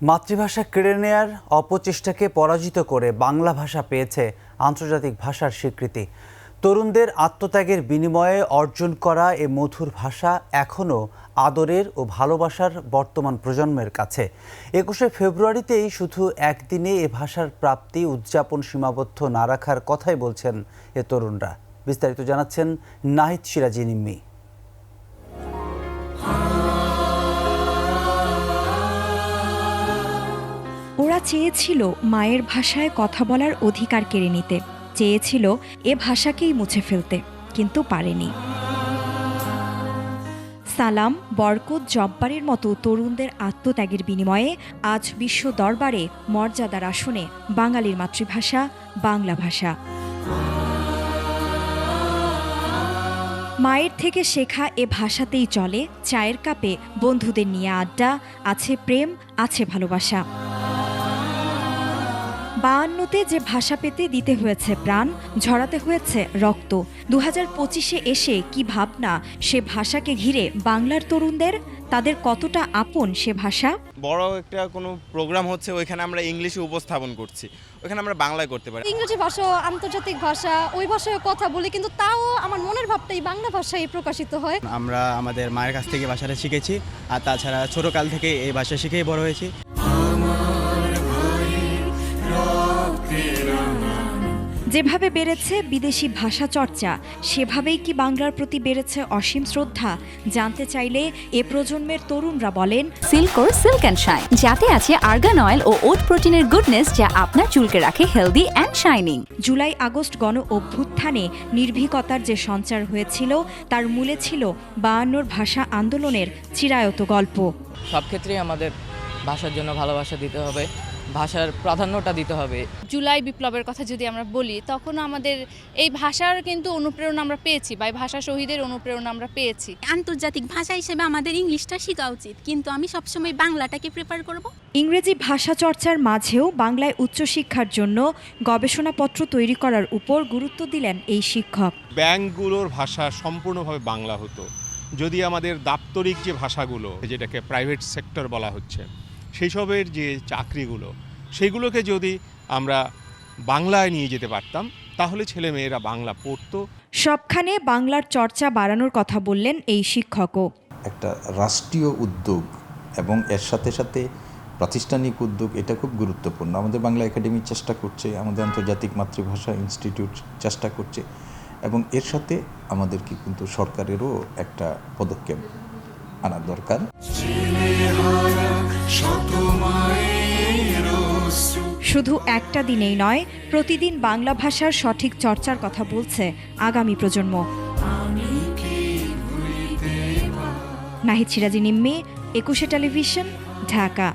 মাতৃভাষা কেড়ে নেয়ার অপচেষ্টাকে পরাজিত করে বাংলা ভাষা পেয়েছে আন্তর্জাতিক ভাষার স্বীকৃতি। তরুণদের আত্মত্যাগের বিনিময়ে অর্জন করা এ মধুর ভাষা এখনও আদরের ও ভালোবাসার বর্তমান প্রজন্মের কাছে। একুশে ফেব্রুয়ারিতেই শুধু একদিনে এ ভাষার প্রাপ্তি উদযাপন সীমাবদ্ধ না রাখার কথাই বলছেন এ তরুণরা। বিস্তারিত জানাচ্ছেন নাহিদ সিরাজি নিম্মি। ওরা চেয়েছিল মায়ের ভাষায় কথা বলার অধিকার কেড়ে নিতে। চেয়েছিল এ ভাষাকেই মুছে ফেলতে, কিন্তু পারেনি। সালাম, বরকত, জব্বারের মতো তরুণদের আত্মত্যাগের বিনিময়ে আজ বিশ্ব দরবারে মর্যাদার আসনে বাঙালির মাতৃভাষা, বাংলা ভাষা। মায়ের থেকে শেখা এ ভাষাতেই চলে, চায়ের কাপে বন্ধুদের নিয়ে আড্ডা, আছে প্রেম, আছে ভালোবাসা। বায়ান্নতে যে ভাষা পেতে দিতে হয়েছে প্রাণ ঝরাতে হয়েছে রক্ত। দু হাজার পঁচিশে এসে কি ভাবনা সে ভাষাকে ঘিরে বাংলার তরুণদের? তাদের কতটা আপন সে ভাষা? বড় একটা কোনো প্রোগ্রাম হচ্ছে ওইখানে আমরা ইংলিশে উপস্থাপন করছি। ওইখানে আমরা বাংলায় করতে পারি। ইংরেজি ভাষা আন্তর্জাতিক ভাষা ওই ভাষায় কথা বলি কিন্তু তাও আমার মনের ভাবটাই বাংলা ভাষায় প্রকাশিত হয়। আমরা আমাদের মায়ের কাছ থেকে ভাষাটা শিখেছি আর তাছাড়া ছোটোকাল থেকে এই ভাষা শিখেই বড় হয়েছি। যেভাবে বেড়েছে বিদেশি ভাষা চর্চা সেভাবেই কি বাংলার প্রতি বেড়েছে অসীম শ্রদ্ধা? জানতে চাইলে এ প্রজন্মের তরুণরা বলেন সিল্কোর সিল্ক অ্যান্ড শাইন যাতে আছে আর্গান অয়েল ও ওট প্রোটিনের গুডনেস যা আপনার চুলকে রাখে healthy and shining. July August গণ অভ্যুত্থানে নির্ভীকতার যে সঞ্চার হয়েছিল তার মূলে ছিল বায়ান্নর ভাষা আন্দোলনের চিরায়ত গল্প। সব ক্ষেত্রেই আমাদের ভাষার জন্য ভালোবাসা দিতে হবে। ভাষার প্রাধান্যটা দিতে হবে। জুলাই বিপ্লবের কথা যদি আমরা বলি তখন আমাদের এই ভাষার কিন্তু অনুপ্রেরণা আমরা পেয়েছি বা এই ভাষা শহীদের অনুপ্রেরণা আমরা পেয়েছি। আন্তর্জাতিক ভাষা হিসেবে আমাদের ইংলিশটা শেখা উচিত কিন্তু আমি সবসময় বাংলাটাকে প্রেফার করব। ইংরেজি ভাষা চর্চার মাঝেও বাংলায় উচ্চশিক্ষার জন্য গবেষণাপত্র তৈরি করার উপর গুরুত্ব দিলেন এই শিক্ষক। ব্যাংকগুলোর ভাষা সম্পূর্ণভাবে বাংলা হতো। যদি আমাদের দাপ্তরিক যে ভাষাগুলো যেটাকে প্রাইভেট সেক্টর বলা হচ্ছে সেই সবের যে চাকরিগুলো সেগুলোকে যদি আমরা বাংলায় নিয়ে যেতে পারতাম তাহলে ছেলে মেয়েরা বাংলা পড়তো। সবখানে বাংলার চর্চা বাড়ানোর কথা বললেন এই শিক্ষকও। একটা রাষ্ট্রীয় উদ্যোগ এবং এর সাথে সাথে প্রাতিষ্ঠানিক উদ্যোগ এটা খুব গুরুত্বপূর্ণ। আমাদের বাংলা একাডেমি চেষ্টা করছে আমাদের আন্তর্জাতিক মাতৃভাষা ইনস্টিটিউট চেষ্টা করছে এবং এর সাথে আমাদেরকে কিন্তু সরকারেরও একটা পদক্ষেপ আনা দরকার। শুধু একটা দিনেই নয়, প্রতিদিন বাংলা ভাষার সঠিক চর্চার কথা বলছে আগামী প্রজন্ম। নাহিদ সিরাজি, নিম্মি, একুশে টেলিভিশন, ঢাকা।